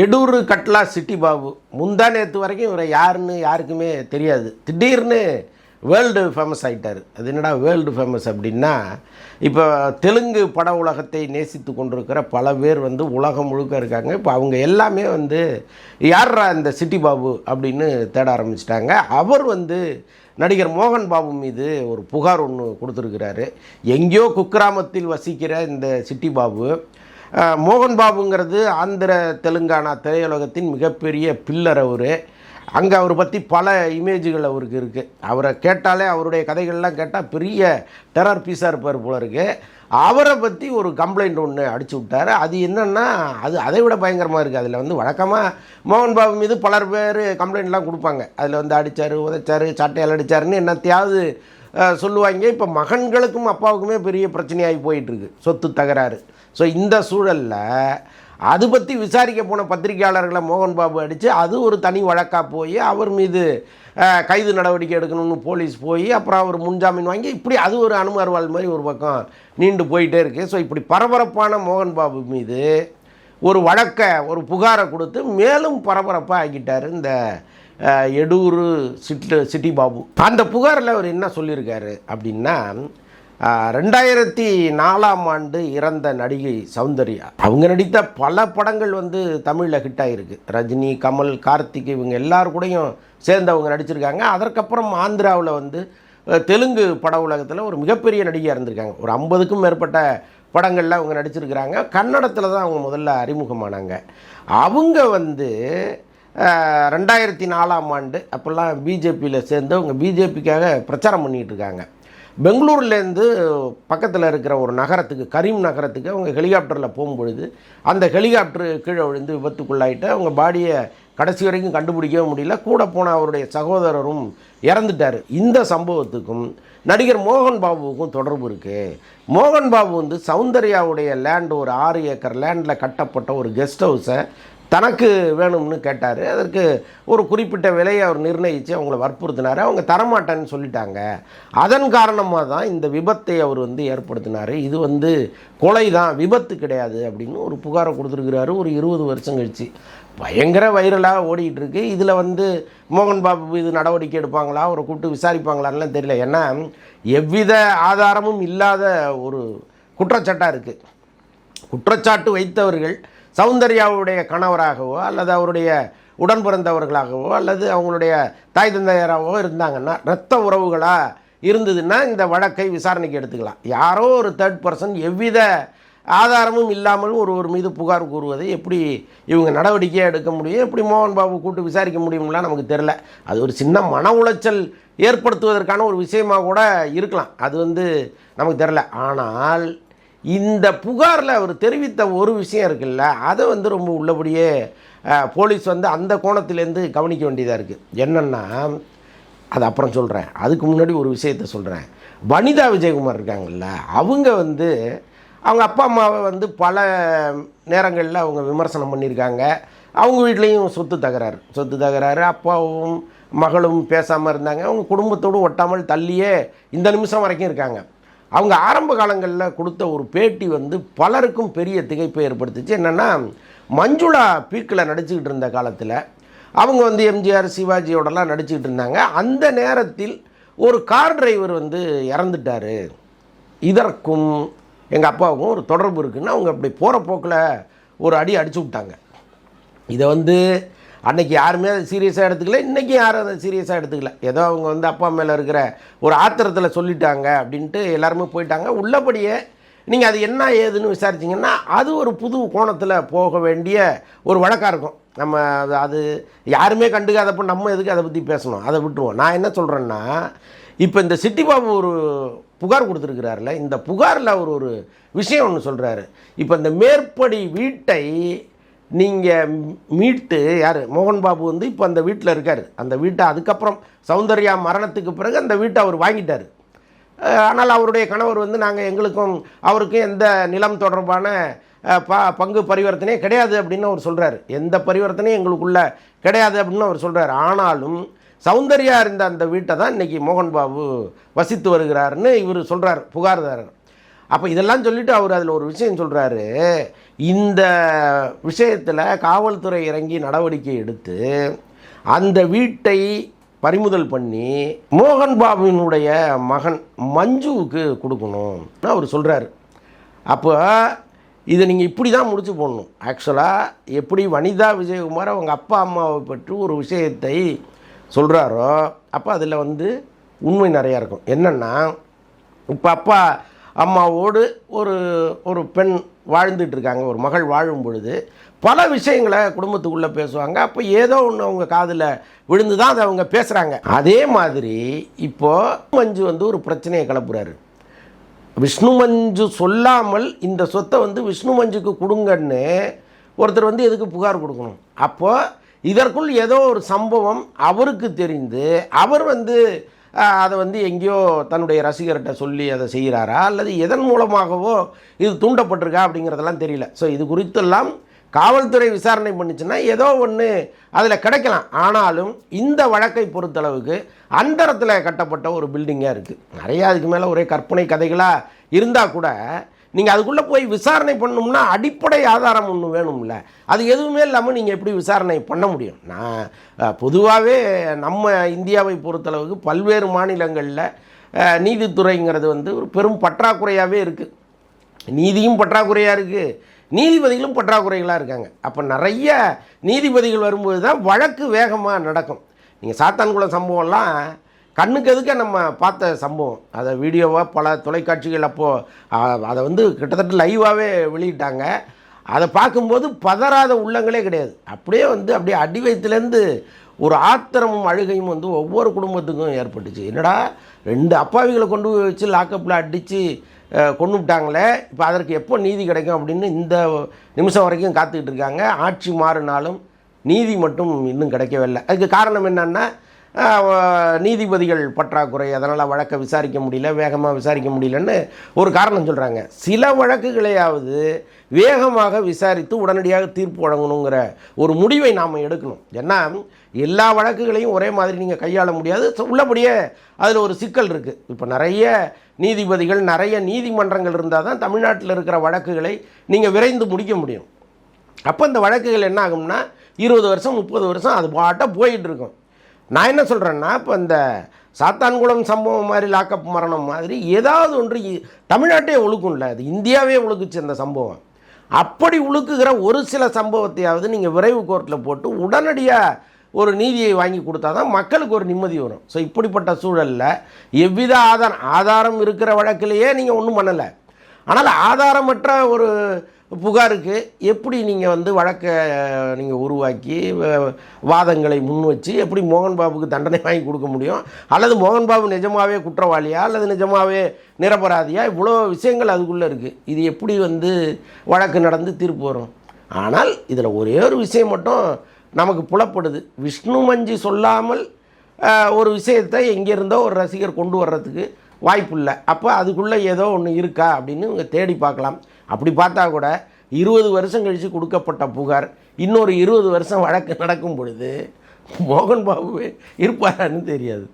எடூர் கட்லா city Babu. முந்தா நேற்று வரைக்கும் இவரை யாருன்னு யாருக்குமே தெரியாது. திடீர்னு வேர்ல்டு ஃபேமஸ் ஆகிட்டார் அது என்னடா வேர்ல்டு ஃபேமஸ் அப்படின்னா இப்போ தெலுங்கு பட உலகத்தை நேசித்து கொண்டிருக்கிற பல பேர் வந்து உலகம் முழுக்க இருக்காங்க. இப்போ அவங்க எல்லாமே வந்து யார்ரா இந்த சிட்டி பாபு? அப்படின்னு தேட ஆரம்பிச்சிட்டாங்க. அவர் வந்து நடிகர் மோகன் பாபு மீது ஒரு புகார் ஒன்று கொடுத்துருக்கிறாரு. எங்கேயோ குக்கிராமத்தில் வசிக்கிற இந்த சிட்டி பாபு மோகன் பாபுங்கிறது ஆந்திர தெலுங்கானா திரையுலகத்தின் மிகப்பெரிய பில்லர் அவர். அங்கே அவரை பற்றி பல இமேஜுகள் அவருக்கு இருக்குது அவரை கேட்டாலே அவருடைய கதைகள்லாம் கேட்டால் பெரிய டெரர் பீஸாக இருப்பார் போல இருக்குது அவரை பற்றி ஒரு கம்ப்ளைண்ட் ஒன்று அடிச்சு விட்டார். அது என்னென்னா அது அதை விட பயங்கரமாக இருக்குது அதில் வந்து வழக்கமாக மோகன் பாபு மீது பலர் பேர் கம்ப்ளைண்ட்லாம் கொடுப்பாங்க. அதில் வந்து அடித்தார் உதைச்சார் சாட்டையால் அடித்தாருன்னு என்னத்தையாவது சொல்லுவாங்க. இப்போ மகன்களுக்கும் அப்பாவுக்குமே பெரிய பிரச்சனையாகி போயிட்டுருக்கு சொத்து தகராறு. ஸோ இந்த சூழலில் அது பற்றி விசாரிக்க போன பத்திரிகையாளர்களை மோகன் பாபு அடித்து அது ஒரு தனி வழக்காக போய் அவர் மீது கைது நடவடிக்கை எடுக்கணும்னு போலீஸ் போய் அப்புறம் அவர் முன்ஜாமீன் வாங்கி இப்படி அது ஒரு அனுமர்வாள் மாதிரி ஒரு பக்கம் நீண்டு போயிட்டே இருக்குது ஸோ இப்படி பரபரப்பான மோகன் பாபு மீது ஒரு வழக்கை ஒரு புகாரை கொடுத்து மேலும் பரபரப்பாக ஆக்கிட்டார் இந்த எடூரு சிட்டு சிட்டி பாபு. அந்த புகாரில் அவர் என்ன சொல்லியிருக்காரு அப்படின்னா ரெண்டாயிரத்தி நாலாம் ஆண்டு இறந்த நடிகை சௌந்தர்யா. அவங்க நடித்த பல படங்கள் வந்து தமிழில் ஹிட் ஆகிருக்கு ரஜினி கமல் கார்த்திக் இவங்க எல்லார் கூடயும் சேர்ந்து அவங்க நடிச்சிருக்காங்க. அதற்கப்புறம் ஆந்திராவில் வந்து தெலுங்கு பட உலகத்தில் ஒரு மிகப்பெரிய நடிகையாக இருந்திருக்காங்க. ஒரு ஐம்பதுக்கும் மேற்பட்ட படங்களில் அவங்க நடிச்சிருக்கிறாங்க. கன்னடத்தில் தான் அவங்க முதல்ல அறிமுகமானாங்க. அவங்க வந்து ரெண்டாயிரத்தி நாலாம் ஆண்டு அப்போல்லாம் பிஜேபியில் சேர்ந்து அவங்க பிஜேபிக்காக பிரச்சாரம் பண்ணிகிட்டு இருக்காங்க. பெங்களூர்லேருந்து பக்கத்தில் இருக்கிற ஒரு நகரத்துக்கு கரீம் நகரத்துக்கு அவங்க ஹெலிகாப்டரில் போகும்பொழுது அந்த ஹெலிகாப்டர் கீழே விழுந்து விபத்துக்குள்ளாயிட்டு அவங்க பாடியை கடைசி வரைக்கும் கண்டுபிடிக்கவே முடியல. கூட போன அவருடைய சகோதரரும் இறந்துட்டார். இந்த சம்பவத்துக்கும் நடிகர் மோகன் பாபுவுக்கும் தொடர்பு இருக்குது மோகன் பாபு வந்து சௌந்தர்யாவுடைய லேண்ட் ஒரு ஆறு ஏக்கர் லேண்டில் கட்டப்பட்ட ஒரு கெஸ்ட் ஹவுஸை தனக்கு வேணும்னு கேட்டார். அதற்கு ஒரு குறிப்பிட்ட விலையை அவர் நிர்ணயித்து அவங்கள வற்புறுத்தினார். அவங்க தரமாட்டேன்னு சொல்லிட்டாங்க. அதன் காரணமாக தான் இந்த விபத்தை அவர் வந்து ஏற்படுத்தினார். இது வந்து கொலை தான் விபத்து கிடையாது அப்படின்னு ஒரு புகாரை கொடுத்துருக்கிறாரு. ஒரு இருபது வருஷம் கழிச்சு. பயங்கர வைரலாக ஓடிக்கிட்டுருக்கு இதில் வந்து மோகன் பாபு இது நடவடிக்கை எடுப்பாங்களா? அவரை கூப்பிட்டு விசாரிப்பாங்களான்லாம் தெரியல. ஏன்னா எவ்வித ஆதாரமும் இல்லாத ஒரு குற்றச்சாட்டாக இருக்குது குற்றச்சாட்டு வைத்தவர்கள் சௌந்தர்யாவுடைய கணவராகவோ அல்லது அவருடைய உடன் பிறந்தவர்களாகவோ அல்லது அவங்களுடைய தாய் தந்தையராகவோ இருந்தாங்கன்னா இரத்த உறவுகளாக இருந்ததுன்னா இந்த வழக்கை விசாரணைக்கு எடுத்துக்கலாம். யாரோ ஒரு தேர்ட் பர்சன் எவ்வித ஆதாரமும் இல்லாமல் ஒருவர் மீது புகார் கூறுவதை எப்படி இவங்க நடவடிக்கையாக எடுக்க முடியும் எப்படி மோகன் பாபு கூட்டு விசாரிக்க முடியும்லாம் நமக்கு தெரில அது ஒரு சின்ன மன உளைச்சல் ஏற்படுத்துவதற்கான ஒரு விஷயமாக கூட இருக்கலாம். அது வந்து நமக்கு தெரில ஆனால் இந்த புகாரில் அவர் தெரிவித்த ஒரு விஷயம் இருக்குல்ல அதை வந்து ரொம்ப உள்ளபடியே போலீஸ் வந்து அந்த கோணத்திலேருந்து கவனிக்க வேண்டியதாக இருக்குது என்னென்னா அது அப்புறம் சொல்கிறேன் அதுக்கு முன்னாடி ஒரு விஷயத்த சொல்கிறேன் வனிதா விஜயகுமார் இருக்காங்கல்ல அவங்க வந்து அவங்க அப்பா அம்மாவை வந்து பல நேரங்களில் அவங்க விமர்சனம் பண்ணியிருக்காங்க. அவங்க வீட்லேயும் சொத்து தகராறு. சொத்து தகராறு அப்பாவும் மகளும் பேசாமல் இருந்தாங்க. அவங்க குடும்பத்தோடு ஒட்டாமல் தள்ளியே இந்த நிமிஷம் வரைக்கும் இருக்காங்க. அவங்க ஆரம்ப காலங்களில் கொடுத்த ஒரு பேட்டி வந்து பலருக்கும் பெரிய திகைப்பை ஏற்படுத்துச்சு. என்னென்னா மஞ்சுளா பீக்கில் நடிச்சுக்கிட்டு இருந்த காலத்தில் அவங்க வந்து எம்ஜிஆர் சிவாஜியோடலாம் நடிச்சுக்கிட்டு இருந்தாங்க. அந்த நேரத்தில் ஒரு கார் டிரைவர் வந்து இறந்துட்டார். இதற்கும் எங்கள் அப்பாவுக்கும் ஒரு தொடர்பு இருக்குன்னு அவங்க அப்படி போகிற போக்கில் ஒரு அடி அடிச்சு விட்டாங்க. இதை வந்து அன்னைக்கு யாருமே அதை சீரியஸாக எடுத்துக்கல. இன்றைக்கி யாரும் அதை சீரியஸாக எடுத்துக்கல. ஏதோ அவங்க வந்து அப்பா மேலே இருக்கிற ஒரு ஆத்திரத்தில் சொல்லிட்டாங்க அப்படின்ட்டு எல்லாருமே போயிட்டாங்க. உள்ளபடியே நீங்கள் அது என்ன ஏதுன்னு விசாரிச்சிங்கன்னா அது ஒரு புது கோணத்தில் போக வேண்டிய ஒரு வழக்காக இருக்கும். நம்ம அது- அது யாருமே கண்டுக்காதப்போ நம்ம எதுக்கு அதை பற்றி பேசணும்? அதை விட்டுருவோம். நான் என்ன சொல்கிறேன்னா இப்போ இந்த சிட்டி பாபு ஒரு புகார் கொடுத்துருக்கிறாருல இந்த புகாரில் அவர் ஒரு விஷயம் ஒன்று சொல்கிறாரு இப்போ இந்த மேற்படி வீட்டை நீங்கள் மீட்டு யார்? மோகன் பாபு வந்து இப்போ அந்த வீட்டில் இருக்கார். அந்த வீட்டை அதுக்கப்புறம் சௌந்தர்யா மரணத்துக்கு பிறகு அந்த வீட்டை அவர் வாங்கிட்டார். ஆனால் அவருடைய கணவர் வந்து நாங்கள் எங்களுக்கும் அவருக்கும் எந்த நிலம் தொடர்பான ப பங்கு பரிவர்த்தனையே கிடையாது அப்படின்னு அவர் சொல்கிறார் எந்த பரிவர்த்தனையும் எங்களுக்குள்ள கிடையாது அப்படின்னு அவர் சொல்கிறார் ஆனாலும் சௌந்தர்யா இருந்த அந்த வீட்டை தான் இன்றைக்கி மோகன் பாபு வசித்து வருகிறாருன்னு இவர் சொல்கிறார் புகார்தாரர். அப்போ இதெல்லாம் சொல்லிட்டு அவர் அதில் ஒரு விஷயம் சொல்கிறாரு இந்த விஷயத்தில் காவல்துறை இறங்கி நடவடிக்கை எடுத்து அந்த வீட்டை பறிமுதல் பண்ணி மோகன் பாபுவினுடைய மகன் மஞ்சுவுக்கு கொடுக்கணும் அவர் சொல்கிறாரு அப்போ இதை நீங்கள் இப்படி தான் முடிச்சு போடணும். ஆக்சுவலாக எப்படி வனிதா விஜயகுமார் அவங்க அப்பா அம்மாவை பற்றி ஒரு விஷயத்தை சொல்கிறாரோ அப்போ அதில் வந்து உண்மை நிறையா இருக்கும். என்னென்னா இப்போ அப்பா அம்மாவோடு ஒரு ஒரு பெண் வாழ்ந்துட்டு இருக்காங்க ஒரு மகள் வாழும் பொழுது. பல விஷயங்களை குடும்பத்துக்குள்ளே பேசுவாங்க. அப்போ ஏதோ ஒன்று அவங்க காதில் விழுந்து தான் அதை அவங்க பேசுகிறாங்க அதே மாதிரி இப்போது மஞ்சு வந்து ஒரு பிரச்சனையை கிளப்புறாரு. விஷ்ணு மஞ்சு சொல்லாமல் இந்த சொத்தை வந்து விஷ்ணு மஞ்சுக்கு கொடுங்கன்னு ஒருத்தர் வந்து எதுக்கு புகார் கொடுக்கணும்? அப்போது இதற்குள் ஏதோ ஒரு சம்பவம் அவருக்கு தெரிந்து அவர் வந்து அதை வந்து எங்கேயோ தன்னுடைய ரசிகர்கிட்ட சொல்லி அதை செய்கிறாரா? அல்லது எதன் மூலமாகவோ இது தூண்டப்பட்டிருக்கா அப்படிங்கிறதெல்லாம் தெரியல. ஸோ இது குறித்தெல்லாம் காவல்துறை விசாரணை பண்ணிச்சுன்னா ஏதோ ஒன்று அதில் கிடைக்கலாம். ஆனாலும் இந்த வழக்கை பொறுத்தளவுக்கு அந்தரத்தில் கட்டப்பட்ட ஒரு பில்டிங்காக இருக்குது நிறையா அதுக்கு மேலே ஒரே கற்பனை கதைகளாக இருந்தால் கூட நீங்கள் அதுக்குள்ளே போய் விசாரணை பண்ணணும்னா அடிப்படை ஆதாரம் ஒன்று வேணும்ல. அது எதுவுமே இல்லாமல் நீங்கள் எப்படி விசாரணை பண்ண முடியும்? நான் பொதுவாகவே நம்ம இந்தியாவை பொறுத்தளவுக்கு பல்வேறு மாநிலங்களில் நீதித்துறைங்கிறது வந்து ஒரு பெரும் பற்றாக்குறையாகவே இருக்குது நீதியும் பற்றாக்குறையாக இருக்குது நீதிபதிகளும் பற்றாக்குறைகளாக இருக்காங்க. அப்போ நிறைய நீதிபதிகள் வரும்போது தான் வழக்கு வேகமாக நடக்கும். நீங்கள் சாத்தான்குளம் சம்பவம்லாம் கண்ணுக்கு எதுக்க நம்ம பார்த்த சம்பவம்? அதை வீடியோவாக பல தொலைக்காட்சிகள் அப்போது அதை வந்து கிட்டத்தட்ட லைவாகவே வெளியிட்டாங்க. அதை பார்க்கும்போது பதறாத உள்ளங்களே கிடையாது. அப்படியே வந்து அப்படியே அடி வயத்துலேருந்து ஒரு ஆத்திரமும் அழுகையும் வந்து ஒவ்வொரு குடும்பத்துக்கும் ஏற்பட்டுச்சு. என்னடா ரெண்டு அப்பாவிகளை கொண்டு போய் வச்சு லாக்கப்பில் அடித்து கொண்டு விட்டாங்களே? இப்போ அதற்கு எப்போ நீதி கிடைக்கும் அப்படின்னு இந்த நிமிஷம் வரைக்கும் காத்துக்கிட்டு இருக்காங்க. ஆட்சி மாறினாலும் நீதி மட்டும் இன்னும் கிடைக்கவே இல்லை. அதுக்கு காரணம் என்னென்னா நீதிபதிகள் பற்றாக்குறை அதனால் வழக்கை விசாரிக்க முடியல வேகமாக விசாரிக்க முடியலன்னு ஒரு காரணம் சொல்கிறாங்க சில வழக்குகளையாவது வேகமாக விசாரித்து உடனடியாக தீர்ப்பு வழங்கணுங்கிற ஒரு முடிவை நாம் எடுக்கணும். ஏன்னா எல்லா வழக்குகளையும் ஒரே மாதிரி நீங்கள் கையாள முடியாது. உள்ளபடியே அதில் ஒரு சிக்கல் இருக்குது இப்போ நிறைய நீதிபதிகள் நிறைய நீதிமன்றங்கள் இருந்தால் தான் தமிழ்நாட்டில் இருக்கிற வழக்குகளை நீங்கள் விரைந்து முடிக்க முடியும். அப்போ இந்த வழக்குகள் என்ன ஆகும்னா இருபது வருஷம் முப்பது வருஷம் அது பாட்டாக போயிட்டு இருக்கும். நான் என்ன சொல்கிறேன்னா இப்போ இந்த சாத்தான்குளம் சம்பவம் மாதிரி லாக்கப் மரணம் மாதிரி ஏதாவது ஒன்று இ- தமிழ்நாட்டே ஒழுக்கும்ல அது இந்தியாவே ஒழுக்குச்சு அந்த சம்பவம். அப்படி உழுக்குகிற ஒரு சில சம்பவத்தையாவது நீங்கள் விரைவு கோர்ட்டில் போட்டு உடனடியாக ஒரு நீதியை வாங்கி கொடுத்தா தான் மக்களுக்கு ஒரு நிம்மதி வரும். ஸோ இப்படிப்பட்ட சூழலில் எவ்வித ஆதாரம் ஆதாரம் இருக்கிற வழக்கிலேயே நீங்கள் ஒன்றும் பண்ணலை. ஆனால் ஆதாரமற்ற ஒரு புகாருக்கு எப்படி நீங்கள் வந்து வழக்கை நீங்கள் உருவாக்கி வாதங்களை முன் வச்சு எப்படி மோகன் பாபுக்கு தண்டனை வாங்கி கொடுக்க முடியும்? அல்லது மோகன் பாபு நிஜமாகவே குற்றவாளியா? அல்லது நிஜமாகவே நிரபராதியா? இவ்வளோ விஷயங்கள் அதுக்குள்ளே இருக்குது இது எப்படி வந்து வழக்கு நடந்து தீர்ப்பு வரும்? ஆனால் இதில் ஒரே ஒரு விஷயம் மட்டும் நமக்கு புலப்படுது. விஷ்ணு மஞ்சி சொல்லாமல் ஒரு விஷயத்தை எங்கேருந்தோ ஒரு ரசிகர் கொண்டு வர்றதுக்கு வாய்ப்பு இல்லை. அப்போ அதுக்குள்ளே ஏதோ ஒன்று இருக்கா அப்படின்னு இவங்க தேடி பார்க்கலாம். அப்படி பார்த்தா கூட இருபது வருஷம் கழித்து கொடுக்கப்பட்ட புகார் இன்னொரு இருபது வருஷம் வழக்கு நடக்கும் பொழுது மோகன் பாபு இருப்பாரான்னு தெரியாது.